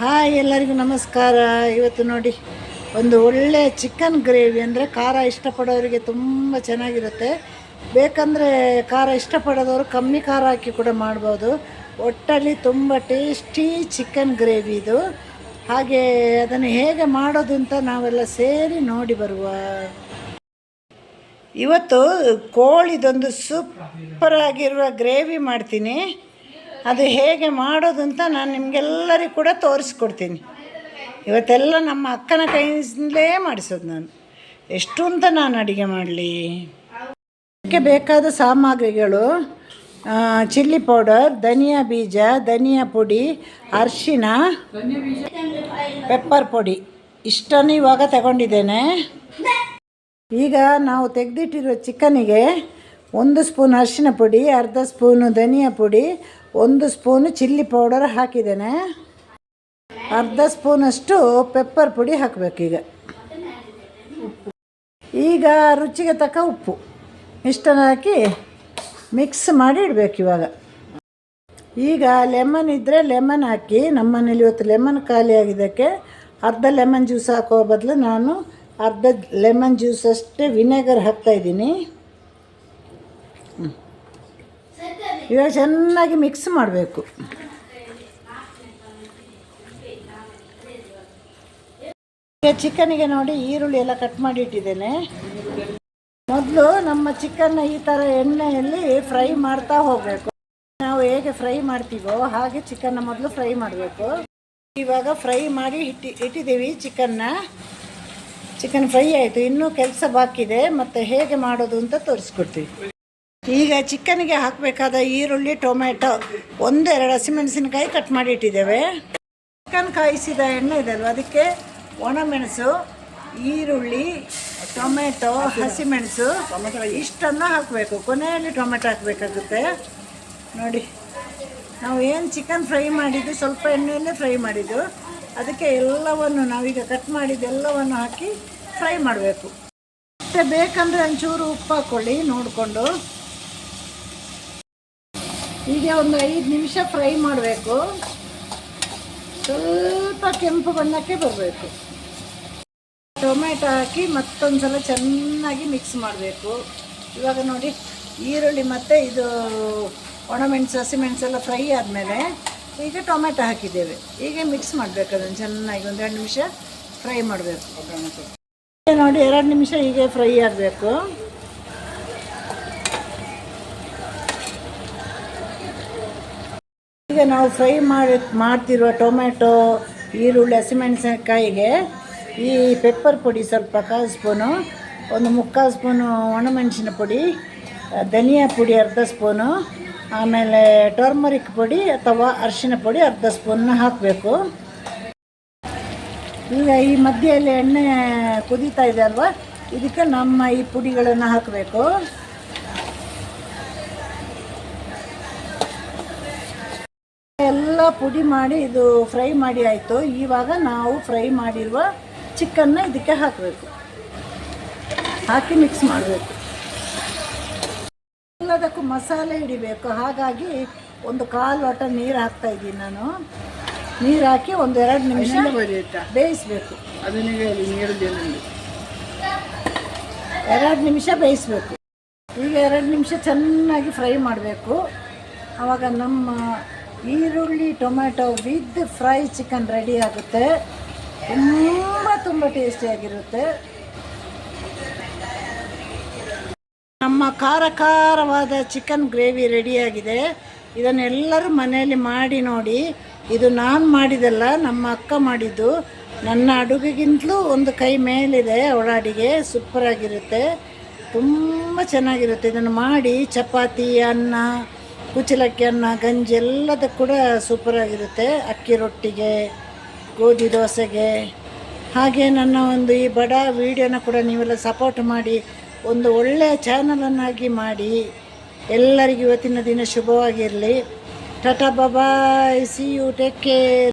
Hi, ಎಲ್ಲರಿಗೂ ನಮಸ್ಕಾರ. ಇವತ್ತು ನೋಡಿ, ಒಂದು ಒಳ್ಳೆಯ ಚಿಕನ್ ಗ್ರೇವಿ ಅಂದರೆ ಖಾರ ಇಷ್ಟಪಡೋರಿಗೆ ತುಂಬ ಚೆನ್ನಾಗಿರುತ್ತೆ. ಬೇಕಂದರೆ ಖಾರ ಇಷ್ಟಪಡೋದವರು ಕಮ್ಮಿ ಖಾರ ಹಾಕಿ ಕೂಡ ಮಾಡ್ಬೋದು. ಒಟ್ಟಲ್ಲಿ ತುಂಬ ಟೇಸ್ಟಿ ಚಿಕನ್ ಗ್ರೇವಿ ಇದು. ಹಾಗೆ ಅದನ್ನು ಹೇಗೆ ಮಾಡೋದು ಅಂತ ನಾವೆಲ್ಲ ಸೇರಿ ನೋಡಿ ಬರುವ. ಇವತ್ತು ಕೋಳಿದೊಂದು ಸೂಪರ್ ಆಗಿರುವ ಗ್ರೇವಿ ಮಾಡ್ತೀನಿ. ಅದು ಹೇಗೆ ಮಾಡೋದು ಅಂತ ನಾನು ನಿಮಗೆಲ್ಲರಿಗೂ ಕೂಡ ತೋರಿಸ್ಕೊಡ್ತೀನಿ. ಇವತ್ತೆಲ್ಲ ನಮ್ಮ ಅಕ್ಕನ ಕೈಯಿಂದಲೇ ಮಾಡಿಸೋದು ನಾನು. ಎಷ್ಟು ಅಂತ ನಾನು ಅಡುಗೆ ಮಾಡಲಿ? ಅದಕ್ಕೆ ಬೇಕಾದ ಸಾಮಗ್ರಿಗಳು ಚಿಲ್ಲಿ ಪೌಡರ್, ಧನಿಯಾ ಬೀಜ, ಧನಿಯಾ ಪುಡಿ ಅರಿಶಿನ ಪೆಪ್ಪರ್ ಪುಡಿ. ಇಷ್ಟನ್ನು ಇವಾಗ ತಗೊಂಡಿದ್ದೇನೆ. ಈಗ ನಾವು ತೆಗೆದಿಟ್ಟಿರೋ ಚಿಕನಿಗೆ ಒಂದು ಸ್ಪೂನ್ ಅರಿಶಿನ ಪುಡಿ, ಅರ್ಧ ಸ್ಪೂನು ಧನಿಯಾ ಪುಡಿ, ಒಂದು ಸ್ಪೂನು ಚಿಲ್ಲಿ ಪೌಡರ್ ಹಾಕಿದ್ದೇನೆ. ಅರ್ಧ ಸ್ಪೂನಷ್ಟು ಪೆಪ್ಪರ್ ಪುಡಿ ಹಾಕಬೇಕೀಗ ಈಗ. ರುಚಿಗೆ ತಕ್ಕ ಉಪ್ಪು. ಇಷ್ಟನ್ನು ಹಾಕಿ ಮಿಕ್ಸ್ ಮಾಡಿ ಇಡಬೇಕು ಇವಾಗ. ಈಗ ಲೆಮನ್ ಇದ್ದರೆ ಲೆಮನ್ ಹಾಕಿ, ನಮ್ಮನೇಲಿ ಇವತ್ತು ಲೆಮನ್ ಖಾಲಿ ಆಗಿದ್ದಕ್ಕೆ ಅರ್ಧ ಲೆಮನ್ ಜ್ಯೂಸ್ ಹಾಕೋ ಬದಲು ನಾನು ಅರ್ಧ ಲೆಮನ್ ಜ್ಯೂಸ್ ಅಷ್ಟೇ ವಿನೆಗರ್ ಹಾಕ್ತಾಯಿದ್ದೀನಿ ಇವಾಗ ಚೆನ್ನಾಗಿ ಮಿಕ್ಸ್ ಮಾಡಬೇಕು. ಈಗ ಚಿಕನಿಗೆ ನೋಡಿ ಈರುಳ್ಳಿ ಎಲ್ಲ ಕಟ್ ಮಾಡಿ ಇಟ್ಟಿದ್ದೇನೆ ಮೊದಲು ನಮ್ಮ ಚಿಕನ್ನ ಈ ಥರ ಎಣ್ಣೆಯಲ್ಲಿ ಫ್ರೈ ಮಾಡ್ತಾ ಹೋಗಬೇಕು. ನಾವು ಹೇಗೆ ಫ್ರೈ ಮಾಡ್ತೀವೋ ಹಾಗೆ ಚಿಕನ್ನ ಮೊದಲು ಫ್ರೈ ಮಾಡಬೇಕು. ಇವಾಗ ಫ್ರೈ ಮಾಡಿ ಇಟ್ಟಿ, ಇಟ್ಟಿದ್ದೀವಿ ಚಿಕನ್ನ. ಚಿಕನ್ ಫ್ರೈ ಆಯಿತು. ಇನ್ನೂ ಕೆಲಸ ಬಾಕಿದೆ. ಮತ್ತು ಹೇಗೆ ಮಾಡೋದು ಅಂತ ತೋರಿಸ್ಕೊಡ್ತೀವಿ. ಈಗ ಚಿಕನ್ಗೆ ಹಾಕಬೇಕಾದ ಈರುಳ್ಳಿ ಟೊಮೆಟೊ ಒಂದು ಎರಡು ಹಸಿಮೆಣಸಿನಕಾಯಿ ಕಟ್ ಮಾಡಿ ಇಟ್ಟಿದ್ದೇವೆ ಚಿಕನ್ ಕಾಯಿಸಿದ ಎಣ್ಣೆ ಇದೆ ಅಲ್ವಾ ಅದಕ್ಕೆ ಒಣಮೆಣಸು, ಈರುಳ್ಳಿ ಟೊಮೆಟೊ ಹಸಿಮೆಣಸು ಇಷ್ಟನ್ನು ಹಾಕಬೇಕು. ಕೊನೆಯಲ್ಲಿ ಟೊಮೆಟೊ ಹಾಕಬೇಕಾಗುತ್ತೆ. ನೋಡಿ, ನಾವು ಏನು ಚಿಕನ್ ಫ್ರೈ ಮಾಡಿದ್ದು, ಸ್ವಲ್ಪ ಎಣ್ಣೆಯಲ್ಲೇ ಫ್ರೈ ಮಾಡಿದ್ದು. ಅದಕ್ಕೆ ಎಲ್ಲವನ್ನು ನಾವೀಗ ಕಟ್ ಮಾಡಿದ್ದೆಲ್ಲವನ್ನು ಹಾಕಿ ಫ್ರೈ ಮಾಡಬೇಕು. ಮತ್ತೆ ಬೇಕಂದರೆ ಒಂಚೂರು ಉಪ್ಪು ಹಾಕ್ಕೊಳ್ಳಿ ನೋಡಿಕೊಂಡು. ಹೀಗೆ ಒಂದು ಐದು ನಿಮಿಷ ಫ್ರೈ ಮಾಡಬೇಕು. ಸ್ವಲ್ಪ ಕೆಂಪು ಬಣ್ಣಕ್ಕೆ ಬರಬೇಕು. ಟೊಮೆಟೊ ಹಾಕಿ ಮತ್ತೊಂದು ಸಲ ಚೆನ್ನಾಗಿ ಮಿಕ್ಸ್ ಮಾಡಬೇಕು. ಇವಾಗ ನೋಡಿ, ಈರುಳ್ಳಿ ಮತ್ತು ಇದು ಒಣಮೆಣಸು ಹಸಿಮೆಣಸೆಲ್ಲ ಫ್ರೈ ಆದಮೇಲೆ ಈಗ ಟೊಮೆಟೊ ಹಾಕಿದ್ದೇವೆ. ಈಗ ಮಿಕ್ಸ್ ಮಾಡಬೇಕು ಅದನ್ನು ಚೆನ್ನಾಗಿ ಒಂದು ಎರಡು ನಿಮಿಷ ಫ್ರೈ ಮಾಡಬೇಕು. ನೋಡಿ, ಎರಡು ನಿಮಿಷ ಹೀಗೆ ಫ್ರೈ ಆಗಬೇಕು. ಈಗ ನಾವು ಫ್ರೈ ಮಾಡಿ, ಮಾಡ್ತಿರುವ ಟೊಮೆಟೊ ಈರುಳ್ಳಿ, ಹಸಿಮೆಣಸಿನಕಾಯಿಗೆ ಈ ಪೆಪ್ಪರ್ ಪುಡಿ ಸ್ವಲ್ಪ ಕಾಲು ಸ್ಪೂನು, ಒಂದು ಮುಕ್ಕಾಲು ಸ್ಪೂನು ಒಣಮೆಣಸಿನ ಪುಡಿ, ಧನಿಯಾ ಪುಡಿ ಅರ್ಧ ಸ್ಪೂನು, ಆಮೇಲೆ ಟರ್ಮರಿಕ್ ಪುಡಿ ಅಥವಾ ಅರಿಶಿನ ಪುಡಿ ಅರ್ಧ ಸ್ಪೂನ್ನ ಹಾಕಬೇಕು. ಈಗ ಈ ಮಧ್ಯೆಯಲ್ಲಿ ಎಣ್ಣೆ ಕುದೀತಾ ಇದೆ ಅಲ್ವಾ? ಇದಕ್ಕೆ ನಮ್ಮ ಈ ಪುಡಿಗಳನ್ನು ಹಾಕಬೇಕು ಎಲ್ಲ ಪುಡಿ ಮಾಡಿ ಇದು ಫ್ರೈ ಮಾಡಿ ಆಯಿತು. ಇವಾಗ ನಾವು ಫ್ರೈ ಮಾಡಿರುವ ಚಿಕನ್ನ ಇದಕ್ಕೆ ಹಾಕಬೇಕು. ಹಾಕಿ ಮಿಕ್ಸ್ ಮಾಡಬೇಕು. ಎಲ್ಲದಕ್ಕೂ ಮಸಾಲೆ ಹಿಡಿಬೇಕು. ಹಾಗಾಗಿ ಒಂದು ಕಾಲು ಲೋಟ ನೀರು ಹಾಕ್ತಾ ಇದ್ದೀನಿ ನಾನು. ನೀರು ಹಾಕಿ ಒಂದು ಎರಡು ನಿಮಿಷ ಬೇಯಿಸಬೇಕು. ಎರಡು ನಿಮಿಷ ಬೇಯಿಸಬೇಕು. ಈಗ ಎರಡು ನಿಮಿಷ ಚೆನ್ನಾಗಿ ಫ್ರೈ ಮಾಡಬೇಕು. ಆವಾಗ ನಮ್ಮ ಈರುಳ್ಳಿ tomato with fry chicken ready ಆಗುತ್ತೆ. ತುಂಬ ತುಂಬ ಟೇಸ್ಟಿಯಾಗಿರುತ್ತೆ ನಮ್ಮ ಖಾರ ಖಾರವಾದ ಚಿಕನ್ ಗ್ರೇವಿ ರೆಡಿಯಾಗಿದೆ ಇದನ್ನೆಲ್ಲರೂ ಮನೆಯಲ್ಲಿ ಮಾಡಿ ನೋಡಿ. ಇದು ನಾನು ಮಾಡಿದಲ್ಲ, ನಮ್ಮ ಅಕ್ಕ ಮಾಡಿದ್ದು. ನನ್ನ ಅಡುಗೆಗಿಂತಲೂ ಒಂದು ಕೈ ಮೇಲಿದೆ, ಅವಳ ಅಡಿಗೆ. ಸೂಪರಾಗಿರುತ್ತೆ. ತುಂಬ ಚೆನ್ನಾಗಿರುತ್ತೆ. ಇದನ್ನು ಮಾಡಿ ಚಪಾತಿ, ಅನ್ನ ಕುಚಲಕ್ಕಿ ಅನ್ನ ಗಂಜಿ ಎಲ್ಲದಕ್ಕೂ ಕೂಡ ಸೂಪರಾಗಿರುತ್ತೆ ಅಕ್ಕಿ ರೊಟ್ಟಿಗೆ, ಗೋಧಿ ದೋಸೆಗೆ. ಹಾಗೆ ನನ್ನ ಒಂದು ಈ ಬಡ ವಿಡಿಯೋನ ಕೂಡ ನೀವೆಲ್ಲ ಸಪೋರ್ಟ್ ಮಾಡಿ, ಒಂದು ಒಳ್ಳೆಯ ಚಾನಲನ್ನಾಗಿ ಮಾಡಿ. ಎಲ್ಲರಿಗೂ ಇವತ್ತಿನ ದಿನ ಶುಭವಾಗಿರಲಿ. Tata bye bye see you take care